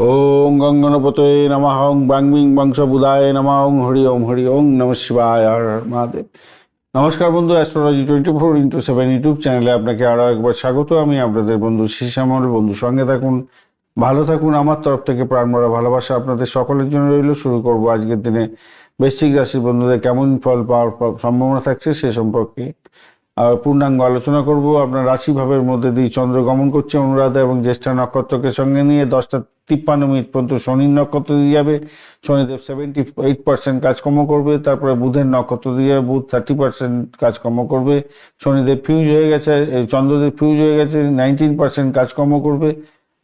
ওং গঙ্গনপতয়ে নমঃ ওং বাংমিং বংশবুধায় নমঃ ওং হরি ওম হরি ওং নম শিবায় হর মহাদেব নমস্কার বন্ধু astrology twenty four into seven YouTube চ্যানেলে আপনাকে আরও একবার স্বাগত। আমি আপনাদের বন্ধু শিশামল বন্ধু, সঙ্গে থাকুন, ভালো থাকুন। আমার তরফ থেকে প্রাণমরা ভালোবাসা আপনাদের সকলের জন্য রইল। শুরু করব আজকের দিনে। বৃশ্চিক রাশির বন্ধুদের কেমন ফল পাওয়ার সম্ভাবনা থাকছে সে সম্পর্কে পূর্ণাঙ্গ আলোচনা করব। আপনার রাশিভাবের মধ্যে দিয়ে চন্দ্র গমন করছে অনুরাধা এবং জ্যেষ্ঠা নক্ষত্রকে সঙ্গে নিয়ে। দশটা তিপ্পান্ন মিনিট পর্যন্ত শনির নক্ষত্র দিয়ে যাবে। শনিদেব সেভেন্টি এইট পার্সেন্ট কাজকর্ম করবে। তারপরে বুধের নক্ষত্র দিয়ে যাবে। বুধ থার্টি পার্সেন্ট কাজকর্ম করবে। শনিদেব ফিউজ হয়ে গেছে চন্দ্রদেব ফিউজ হয়ে গেছে নাইনটিন পার্সেন্ট কাজকর্ম করবে।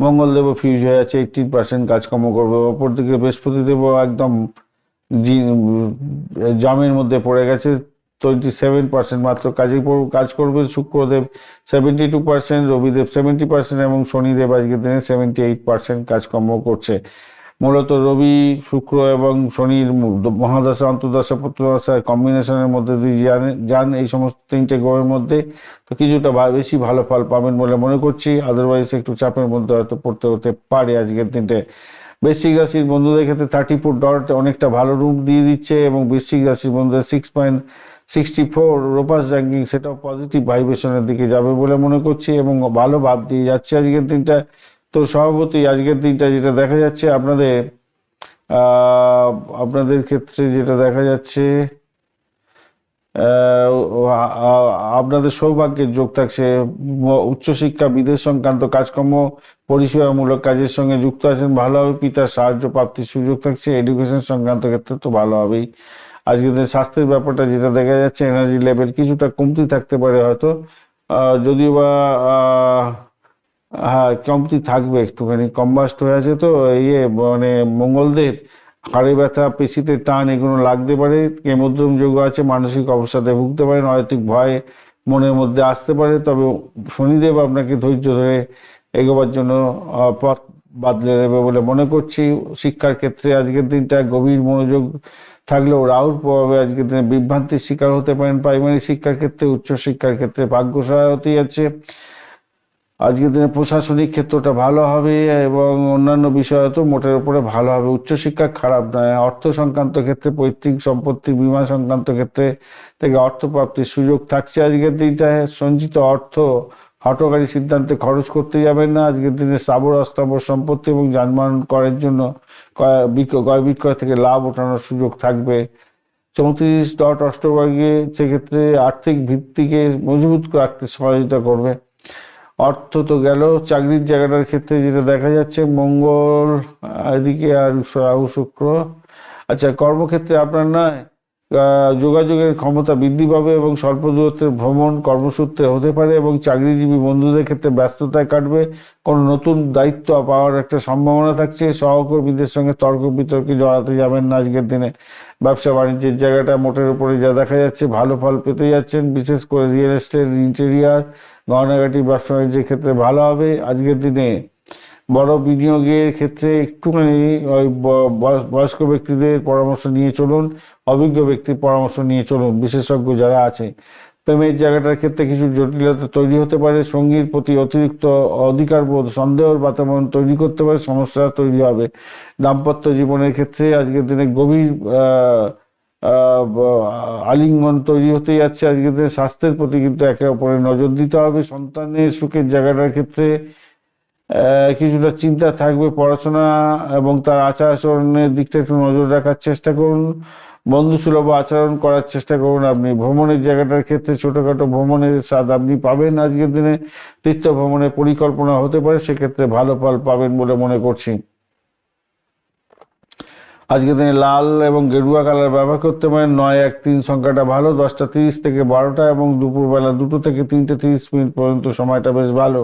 মঙ্গলদেবও ফিউজ হয়ে আছে এইটিন পার্সেন্ট কাজকর্ম করবে। অপরদিকে বৃহস্পতিদেবও একদম জামের মধ্যে পড়ে গেছে। টোয়েন্টি সেভেন পার্সেন্ট মাত্র। কাজে কাজ করবে Shukradev, seventy two percent, Rabidev seventy percent এবং শনিদেব আজকের দিনে সেভেন্টি এইট পার্সেন্ট কাজকর্ম করছে। মূলত রবি, শুক্র এবং শনির মহাদশা, অন্তর্দশা প্রত্যদশা কম্বিনেশনের মধ্যে দিয়ে যান এই সমস্ত তিনটে গ্রহের মধ্যে। তো কিছুটা বেশি ভালো ফল পাবেন বলে মনে করছি। আদারওয়াইজ একটু চাপের মধ্যে হয়তো পড়তে হতে পারে আজকের দিনটা। বৃশ্চিক রাশির বন্ধুদের ক্ষেত্রে থার্টি ফোর ডট অনেকটা ভালো রূপ দিয়ে দিচ্ছে এবং বৃশ্চিক রাশির বন্ধুদের সিক্স পয়েন্ট সিক্সটি ফোর রোপাস র্যাঙ্কিং সেটাও পজিটিভ ভাইব্রেশনের দিকে যাবে বলে মনে করছি এবং ভালো ভাব দিয়ে যাচ্ছে আজকের দিনটা। তো স্বভাবতই আজকের দিনটা যেটা দেখা যাচ্ছে আপনাদের আপনাদের ক্ষেত্রে যেটা দেখা যাচ্ছে আপনাদের সৌভাগ্যের যোগ থাকছে। উচ্চশিক্ষা, বিদেশ সংক্রান্ত কাজকর্ম, পরিষেবামূলক কাজের সঙ্গে যুক্ত আছেন ভালোভাবে পিতার সাহায্য প্রাপ্তির সুযোগ থাকছে এডুকেশন সংক্রান্ত ক্ষেত্রে তো ভালো হবেই। আজকের দিনে স্বাস্থ্যের ব্যাপারটা যেটা দেখা যাচ্ছে এনার্জি লেভেল কিছুটা কমতি থাকতে পারে হয়তো। যদিও বা হ্যাঁ কমতি থাকবে একটুখানি কম্বাস্ট হয়ে আছে তো ইয়ে মানে মঙ্গলদের হাড়ে ব্যথা, পেশিতে টান এগুলো লাগতে পারে। কেমোদ্রম যোগ আছে, মানসিক অবসাদে ভুগতে পারেন অহেতুক ভয় মনের মধ্যে আসতে পারে। তবে শনিদেব আপনাকে ধৈর্য ধরে এগোবার জন্য পথ বাদলে দেবে বলে মনে করছি। শিক্ষার ক্ষেত্রে আজকের দিনটা গভীর মনোযোগ থাকলেও রাহুর প্রভাবে আজকের দিনে বিভ্রান্তির শিকার হতে পারেন প্রাইমারি শিক্ষার ক্ষেত্রে, উচ্চ শিক্ষার ক্ষেত্রে ভাগ্য সহায়তাই আছে। আজকের দিনে প্রশাসনিক ক্ষেত্রটা ভালো হবে এবং অন্যান্য বিষয় তো মোটের উপরে ভালো হবে। উচ্চশিক্ষা খারাপ নয়। অর্থ সংক্রান্ত ক্ষেত্রে, পৈতৃক সম্পত্তি, বীমা সংক্রান্ত ক্ষেত্রে থেকে অর্থ প্রাপ্তির সুযোগ থাকছে আজকের দিনটায়। সঞ্চিত অর্থ হটকারী সিদ্ধান্তে খরচ করতে যাবেন না। আজকের দিনে স্থাবর অস্থাবর সম্পত্তি এবং যানবাহন করার জন্য ক্রয় বিক্রয় ক্রয় বিক্রয় থেকে লাভ ওঠানোর সুযোগ থাকবে। চৌত্রিশ ডট অষ্টবর্গে সেক্ষেত্রে আর্থিক ভিত্তিকে মজবুত রাখতে সহযোগিতা করবে। অর্থ তো গেল, চাকরির জায়গাটার ক্ষেত্রে যেটা দেখা যাচ্ছে, মঙ্গল এদিকে আর রাহু শুক্র। আচ্ছা কর্মক্ষেত্রে আপনার নয় যোগাযোগের ক্ষমতা বৃদ্ধি পাবে এবং স্বল্প দূরত্বের ভ্রমণ কর্মসূত্রে হতে পারে এবং চাকরিজীবী বন্ধুদের ক্ষেত্রে ব্যস্ততায় কাটবে। কোনো নতুন দায়িত্ব পাওয়ার একটা সম্ভাবনা থাকছে। সহকর্মীদের সঙ্গে তর্ক বিতর্কে জড়াতে যাবেন না আজকের দিনে। ব্যবসা বাণিজ্যের জায়গাটা মোটের উপরে যা দেখা যাচ্ছে, ভালো ফল পেতে যাচ্ছেন। বিশেষ করে রিয়েল এস্টেট, ইন্টেরিয়ার, গহনাগাটি, ব্যবসা বাণিজ্যের ক্ষেত্রে ভালো হবে। আজকের দিনে বড় বিনিয়োগের ক্ষেত্রে একটুখানি ওই বয়স্ক ব্যক্তিদের পরামর্শ নিয়ে চলুন, অভিজ্ঞ ব্যক্তির পরামর্শ নিয়ে চলুন, বিশেষজ্ঞ যারা আছে। প্রেমের জায়গাটার ক্ষেত্রে কিছু জটিলতা তৈরি হতে পারে, সঙ্গীর প্রতি অতিরিক্ত অধিকার বোধ সন্দেহের বাতাবরণ তৈরি করতে পারে, সমস্যা তৈরি হবে। দাম্পত্য জীবনের ক্ষেত্রে আজকের দিনে গভীর আলিঙ্গন তৈরি হতে যাচ্ছে। আজকের দিনে স্বাস্থ্যের প্রতি কিন্তু একে অপরের নজর দিতে হবে। সন্তানের সুখের জায়গাটার ক্ষেত্রে কিছুটা চিন্তা থাকবে পড়াশোনা এবং তার আচার আচরণের দিকটা একটু নজর রাখার চেষ্টা করুন। বন্ধু সুলভ আচরণ করার চেষ্টা করুন আপনি। ভ্রমণের জায়গাটার ক্ষেত্রে ছোটখাটো ভ্রমণের স্বাদ আপনি পাবেন আজকের দিনে। তীর্থ ভ্রমণের পরিকল্পনা হতে পারে, সেক্ষেত্রে ভালো ফল পাবেন বলে মনে করছি। আজকের দিনে লাল এবং গেরুয়া কালার ব্যবহার করতে পারেন। নয় এক তিন সংখ্যাটা ভালো, দশটা তিরিশ থেকে বারোটা এবং দুপুরবেলা দুটো থেকে তিনটে তিরিশ মিনিট পর্যন্ত সময়টা বেশ ভালো।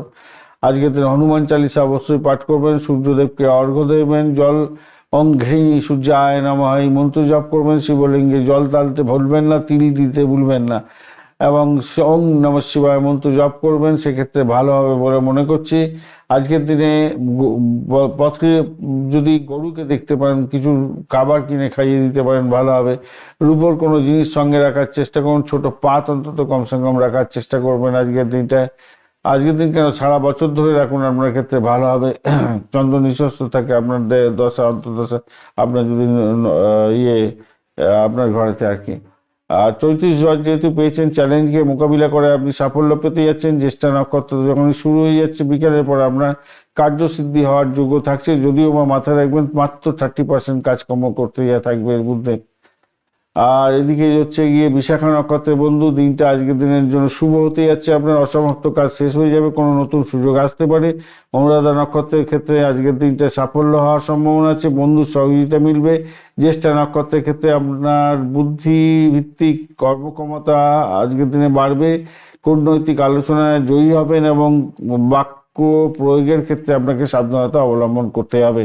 আজকের দিনে হনুমান চালিসা অবশ্যই পাঠ করবেন, সূর্যদেবকে অর্ঘ্য দেবেন, জল অং ঘৃ সূর্যায় নমঃ এই মন্ত্র জপ করবেন, শিবলিঙ্গে জল তালতে ভুলবেন না, তিল দিতে ভুলবেন না। এবং ওং নম শিবায় মন্ত্র জপ করবেন, সেক্ষেত্রে ভালো হবে বলে মনে করছি। আজকের দিনে গো- ব- পথে যদি গরুকে দেখতে পারেন, কিছু খাবার কিনে খাইয়ে দিতে পারেন, ভালো হবে। রূপোর কোনো জিনিস সঙ্গে রাখার চেষ্টা করুন, ছোট পাত অন্তত কমসে কম রাখার চেষ্টা করবেন আজকের দিনটায়। আজকের দিন কেন সারা বছর ধরে রাখুন, আপনার ক্ষেত্রে ভালো হবে। চন্দ্র নিঃস্ব থাকে, আপনার দশা, অন্তর্দশা, আপনার যদি ইয়ে আপনার ঘরেতে আর কি। আর চৈত্রিশ জ্বর যেহেতু পেয়েছেন চ্যালেঞ্জকে মোকাবিলা করে আপনি সাফল্য পেতে যাচ্ছেন, জ্যেষ্ঠা নক্ষত্র যখন শুরু হয়ে যাচ্ছে, বিকালের পর আপনার কার্যসিদ্ধি হওয়ার যোগ্য থাকছে, যদিও বা মাথায় রাখবেন মাত্র থার্টি পার্সেন্ট কাজকর্ম করতে যা থাকবে এর মধ্যে। আর এদিকে হচ্ছে গিয়ে বিশাখা নক্ষত্রের বন্ধু, দিনটা আজকের দিনের জন্য শুভ হতে যাচ্ছে। আপনার অসমাপ্ত কাজ শেষ হয়ে যাবে, কোনো নতুন সুযোগ আসতে পারে। অনুরাধা নক্ষত্রের ক্ষেত্রে আজকের দিনটা সাফল্য হওয়ার সম্ভাবনা আছে, বন্ধুর সহযোগিতা মিলবে। জ্যেষ্ঠা নক্ষত্রের ক্ষেত্রে আপনার বুদ্ধি ভিত্তিক কর্মক্ষমতা আজকের দিনে বাড়বে। কূটনৈতিক আলোচনায় জয়ী হবেন এবং বাক্য প্রয়োগের ক্ষেত্রে আপনাকে সাবধানতা অবলম্বন করতে হবে।